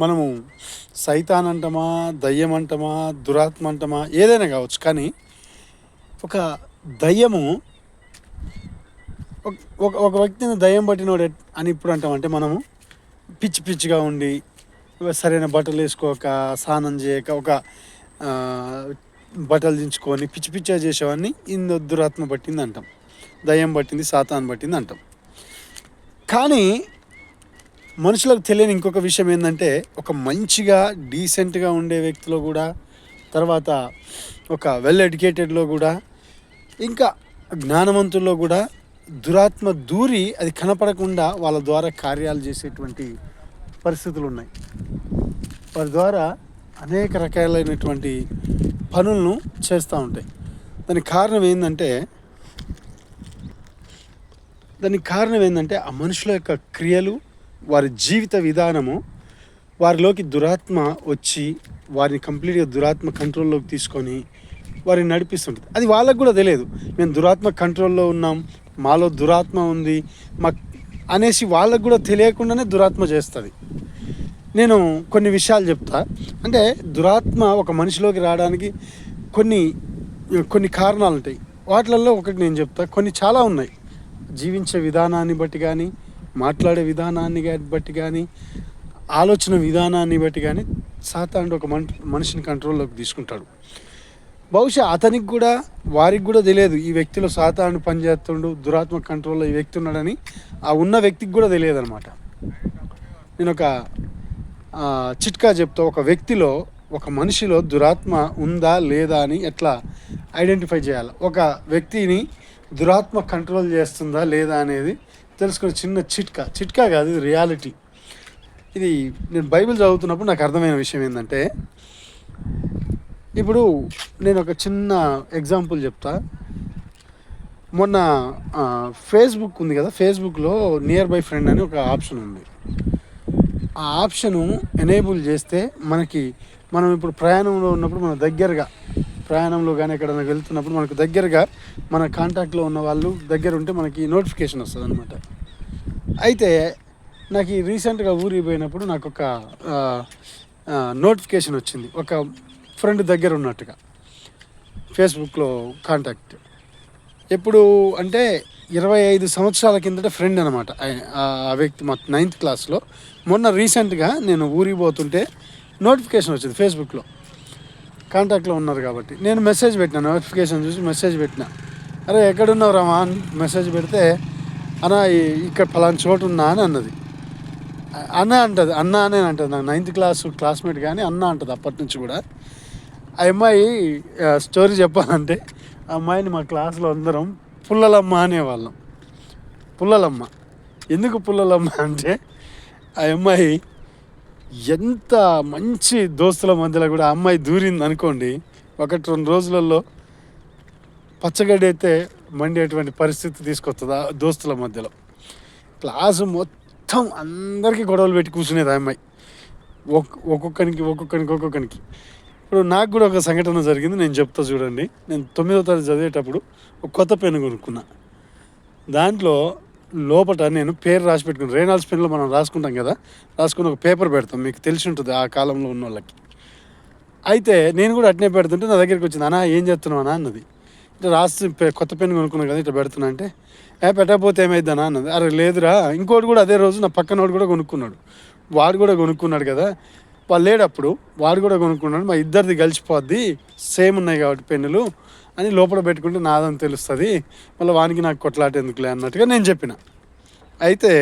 మనము సైతాన్ అంటమా దయ్యం అంటమా దురాత్మ అంటమా ఏదైనా కావచ్చు. కానీ ఒక దయ్యము ఒక- ఒక ఒక వ్యక్తిని దయ్యం పట్టినోడు అని ఇప్పుడు అంటామంటే మనము పిచ్చి పిచ్చిగా ఉండి సరైన బట్టలు వేసుకోక స్నానం చేయక ఒక బట్టలు దించుకొని పిచ్చి పిచ్చిగా చేసేవాడిని ఇందు దురాత్మ పట్టింది అంటాం. దయ్యం పట్టింది సాతాన్ పట్టింది అంటాం. కానీ మనుషులకు తెలియని ఇంకొక విషయం ఏంటంటే ఒక మంచిగా డీసెంట్గా ఉండే వ్యక్తిలో కూడా తర్వాత ఒక వెల్ ఎడ్యుకేటెడ్లో కూడా ఇంకా జ్ఞానవంతుల్లో కూడా దురాత్మ దూరి అది కనపడకుండా వాళ్ళ ద్వారా కార్యాలు చేసేటువంటి పరిస్థితులు ఉన్నాయి వారి ద్వారా అనేక రకాలైనటువంటి పనులను చేస్తూ ఉంటాయి. దానికి కారణం ఏంటంటే దానికి కారణం ఏంటంటే ఆ మనుషుల యొక్క క్రియలు వారి జీవిత విధానము వారిలోకి దురాత్మ వచ్చి వారిని కంప్లీట్గా దురాత్మ కంట్రోల్లోకి తీసుకొని వారిని నడిపిస్తుంటుంది. అది వాళ్ళకు కూడా తెలియదు. మేము దురాత్మ కంట్రోల్లో ఉన్నాం మాలో దురాత్మ ఉంది మా అనేసి వాళ్ళకు కూడా తెలియకుండానే దురాత్మ చేస్తుంది. నేను కొన్ని విషయాలు చెప్తా. అంటే దురాత్మ ఒక మనిషిలోకి రావడానికి కొన్ని కొన్ని కారణాలు ఉంటాయి వాటిలలో ఒకటి నేను చెప్తా. కొన్ని చాలా ఉన్నాయి. జీవించే విధానాన్ని బట్టి కానీ మాట్లాడే విధానాన్ని బట్టి కానీ ఆలోచన విధానాన్ని బట్టి కానీ సాతానుడు ఒక మన మనిషిని కంట్రోల్లోకి తీసుకుంటాడు. బహుశా అతనికి కూడా వారికి కూడా తెలియదు ఈ వ్యక్తిలో సాతాను పనిచేస్తుండు దురాత్మ కంట్రోల్లో ఈ వ్యక్తి ఉన్నాడని. ఆ ఉన్న వ్యక్తికి కూడా తెలియదు అనమాట నేను ఒక చిట్కా చెప్తా. ఒక వ్యక్తిలో ఒక మనిషిలో దురాత్మ ఉందా లేదా అని ఎట్లా ఐడెంటిఫై చేయాలి? ఒక వ్యక్తిని దురాత్మ కంట్రోల్ చేస్తుందా లేదా అనేది తెలుసుకునే చిన్న చిట్కా. చిట్కా కాదు ఇది రియాలిటీ ఇది నేను బైబిల్ చదువుతున్నప్పుడు నాకు అర్థమైన విషయం ఏంటంటే ఇప్పుడు నేను ఒక చిన్న ఎగ్జాంపుల్ చెప్తా. మొన్న ఫేస్బుక్ ఉంది కదా ఫేస్బుక్లో నియర్ బై ఫ్రెండ్ అని ఒక ఆప్షన్ ఉంది. ఆ ఆప్షను ఎనేబుల్ చేస్తే మనకి మనం ఇప్పుడు ప్రయాణంలో ఉన్నప్పుడు మన దగ్గరగా ప్రయాణంలో కానీ ఎక్కడైనా వెళ్తున్నప్పుడు మనకు దగ్గరగా మన కాంటాక్ట్లో ఉన్న వాళ్ళు దగ్గర ఉంటే మనకి నోటిఫికేషన్ వస్తుంది అనమాట అయితే నాకు ఈ రీసెంట్గా ఊరికి పోయినప్పుడు నాకు ఒక నోటిఫికేషన్ వచ్చింది. ఒక ఫ్రెండ్ దగ్గర ఉన్నట్టుగా ఫేస్బుక్లో కాంటాక్ట్. ఎప్పుడు అంటే ఇరవై ఐదు సంవత్సరాల కిందట ఫ్రెండ్ అనమాట ఆ వ్యక్తి మా నైన్త్ క్లాస్లో. మొన్న రీసెంట్గా నేను ఊరికి పోతుంటే నోటిఫికేషన్ వచ్చింది ఫేస్బుక్లో. కాంటాక్ట్లో ఉన్నారు కాబట్టి. నేను మెసేజ్ పెట్టినా నోటిఫికేషన్ చూసి మెసేజ్ పెట్టిన. అరే ఎక్కడున్నావు రామా అని మెసేజ్ పెడితే అన్న ఇక్కడ ఫలానా చోటు ఉన్నా అని అన్నది. అన్న అంటది అన్న అనే అంటది నాకు. నైన్త్ క్లాస్ క్లాస్మేట్ కానీ అన్న అంటది అప్పటి నుంచి కూడా. ఆ అమ్మాయి స్టోరీ చెప్పాలంటే ఆ అమ్మాయిని మా క్లాస్లో అందరం పుల్లలమ్మ అనేవాళ్ళం. పుల్లలమ్మ. ఎందుకు పుల్లలమ్మ అంటే ఆ అమ్మాయి ఎంత మంచి దోస్తుల మధ్యలో కూడా అమ్మాయి దూరింది అనుకోండి ఒకటి రెండు రోజులలో పచ్చగడ్డి అయితే మండేటువంటి పరిస్థితి తీసుకొస్తుంది దోస్తుల మధ్యలో. క్లాసు మొత్తం అందరికీ గొడవలు పెట్టి కూర్చునేది ఆ అమ్మాయి. ఒక్- ఒక్కొక్కరికి ఒక్కొక్కరికి ఒక్కొక్కరికి ఇప్పుడు నాకు కూడా ఒక సంఘటన జరిగింది నేను చెప్తా చూడండి. నేను తొమ్మిదో తరగతి చదివేటప్పుడు ఒక కొత్త పెన్ను కొనుక్కున్నా. దాంట్లో లోపల నేను పేరు రాసి పెట్టుకుని రేనాల్స్ పెన్లో మనం రాసుకుంటాం కదా రాసుకుని ఒక పేపర్ పెడతాం మీకు తెలిసి ఉంటుంది ఆ కాలంలో ఉన్న వాళ్ళకి. అయితే నేను కూడా అట్నే పెడుతుంటే నా దగ్గరికి వచ్చింది అన్నా ఏం చేస్తున్నావు అన్నా? అన్నది. ఇట్లా రాసి కొత్త పెన్ను కొనుక్కున్నాను కదా ఇట్లా పెడుతున్నా అంటే ఏ పెట్టకపోతే ఏమైందనా అన్నది. అరే లేదురా ఇంకోటి కూడా అదే రోజు నా పక్కనోడు కూడా కొనుక్కున్నాడు. వాడు కూడా కొనుక్కున్నాడు కదా. వాళ్ళు లేడప్పుడు వాడు కూడా కొనుక్కున్నాడు మా ఇద్దరిది కలిసిపోద్ది. సేమ్ ఉన్నాయి కాబట్టి పెన్నులు. అని లోపల పెట్టుకుంటే నాదని తెలుస్తుంది. మళ్ళీ వానికి నాకు కొట్లాట ఎందుకులే అన్నట్టుగా నేను చెప్పిన. అయితే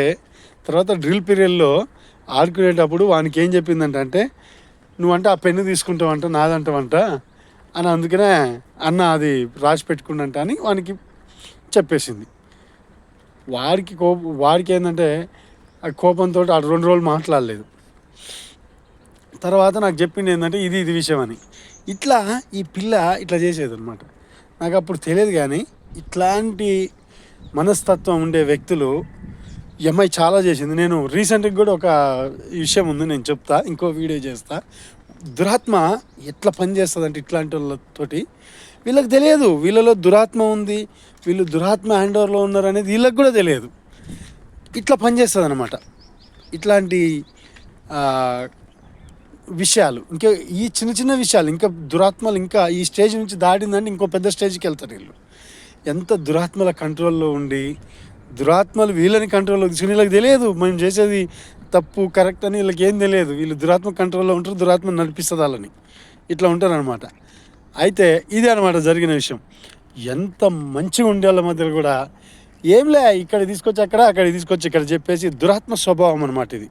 తర్వాత డ్రిల్ పీరియడ్లో ఆడుకునేటప్పుడు వానికి ఏం చెప్పిందంటే నువ్వంటే ఆ పెన్ను తీసుకుంటావంట నాదంటావంట అని అందుకనే అన్న అది రాసి పెట్టుకుండంట అని వానికి చెప్పేసింది. వాడికి కోపం వాడికి ఏంటంటే ఆ కోపంతో ఆ రెండు రోజులు మాట్లాడలేదు. తర్వాత నాకు చెప్పింది ఏంటంటే ఇది ఇది విషయం అని. ఇట్లా ఈ పిల్ల ఇట్లా చేసేది అనమాట నాకు అప్పుడు తెలియదు కానీ ఇట్లాంటి మనస్తత్వం ఉండే వ్యక్తులు ఎంఐ చాలా చేసింది. నేను రీసెంట్గా కూడా ఒక విషయం ఉంది నేను చెప్తా ఇంకో వీడియో చేస్తా. దురాత్మ ఎట్లా పనిచేస్తుంది అంటే ఇట్లాంటి వాళ్ళతోటి? వీళ్ళకి తెలియదు వీళ్ళలో దురాత్మ ఉంది వీళ్ళు దురాత్మ హ్యాండ్ ఓవర్లో ఉన్నారు అనేది వీళ్ళకి కూడా తెలియదు. ఇట్లా పనిచేస్తుంది అనమాట ఇట్లాంటి విషయాలు. ఇంకా ఈ చిన్న చిన్న విషయాలు ఇంకా దురాత్మలు ఇంకా ఈ స్టేజ్ నుంచి దాటిందంటే ఇంకో పెద్ద స్టేజ్కి వెళ్తారు వీళ్ళు. ఎంత దురాత్మల కంట్రోల్లో ఉండి దురాత్మలు వీళ్ళని కంట్రోల్లో తీసుకుని వీళ్ళకి తెలియదు. మేము చేసేది తప్పు కరెక్ట్ అని వీళ్ళకి ఏం తెలియదు. వీళ్ళు దురాత్మ కంట్రోల్లో ఉంటారు దురాత్మ నడిపిస్తుంది వాళ్ళని. ఇట్లా ఉంటారు అనమాట అయితే ఇదే అనమాట జరిగిన విషయం. ఎంత మంచిగా ఉండే వాళ్ళ మధ్యలో కూడా ఏంలే ఇక్కడ తీసుకొచ్చి అక్కడ అక్కడ తీసుకొచ్చి ఇక్కడ చెప్పేసి దురాత్మ స్వభావం అనమాట ఇది.